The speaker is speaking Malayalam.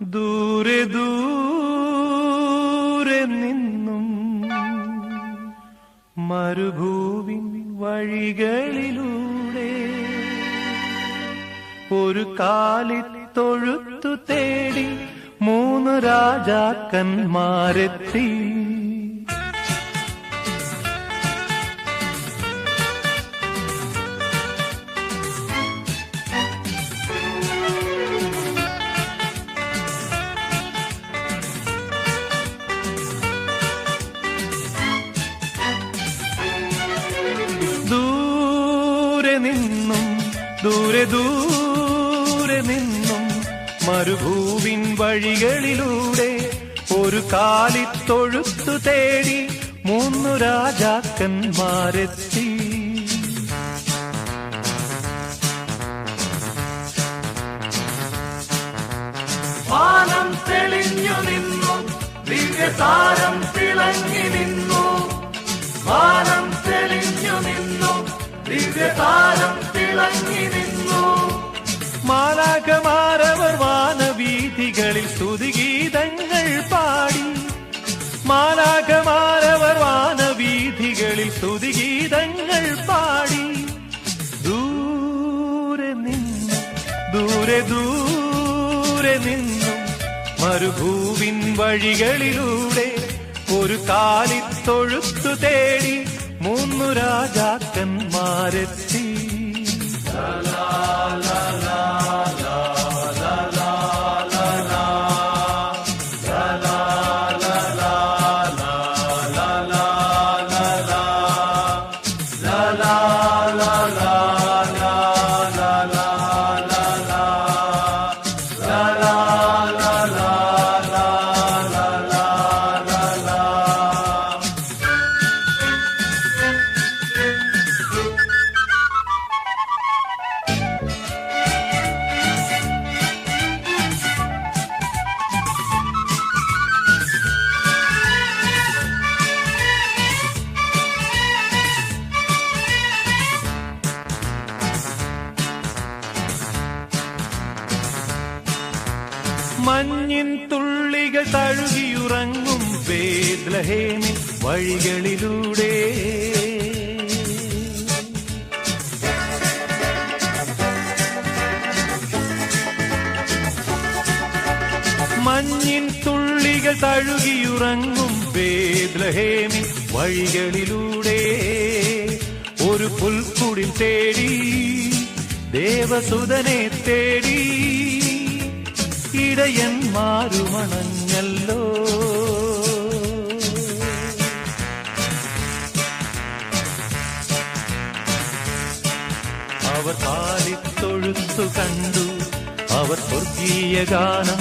ദൂരെ ദൂരെ നിന്നും മരുഭൂവിൻ വഴികളിലൂടെ ഒരു കാലിത്തൊഴുത്തു തേടി മൂന്ന് രാജാക്കന്മാരെത്തി. ദൂരെ നിന്നും ദൂരെ ദൂരെ നിന്നും മരുഭൂവിൻ വഴികളിലൂടെ ഒരു കാലി കാലിത്തൊഴുത്തു തേടി മൂന്നു രാജാക്കന്മാരെത്തി. വാനം തെളിഞ്ഞു നിന്നു ദിവ്യതാരം തിളങ്ങി നിന്നു. സ്തുതിഗീതങ്ങൾ പാടി. മാലാഖമാരവർ വാനവീഥികളിൽ സ്തുതിഗീതങ്ങൾ പാടി. ദൂരെ നിന്നും ദൂരെ ദൂരെ നിന്നും മരുഭൂവിൻ വഴികളിലൂടെ ഒരു കാലിത്തൊഴുത്തു തേടി മൂന്നു രാജാക്കന്മാരെത്തി. മഞ്ഞിൻ തുള്ളികൾ തഴുകിയുറങ്ങും വേദ്ലഹേമിൻ വഴികളിലൂടെ. മഞ്ഞിൻ തുള്ളികൾ തഴുകിയുറങ്ങും വേദ്ലഹേമിൻ വഴികളിലൂടെ. ഒരു പുൽക്കുടിൽ തേടി ദേവസുതനെ തേടി ഇടയന്മാരുമണഞ്ഞല്ലോ അവർ പാലിത്തൊഴുത്തു കണ്ടു അവർ സ്വർഗീയ ഗാനം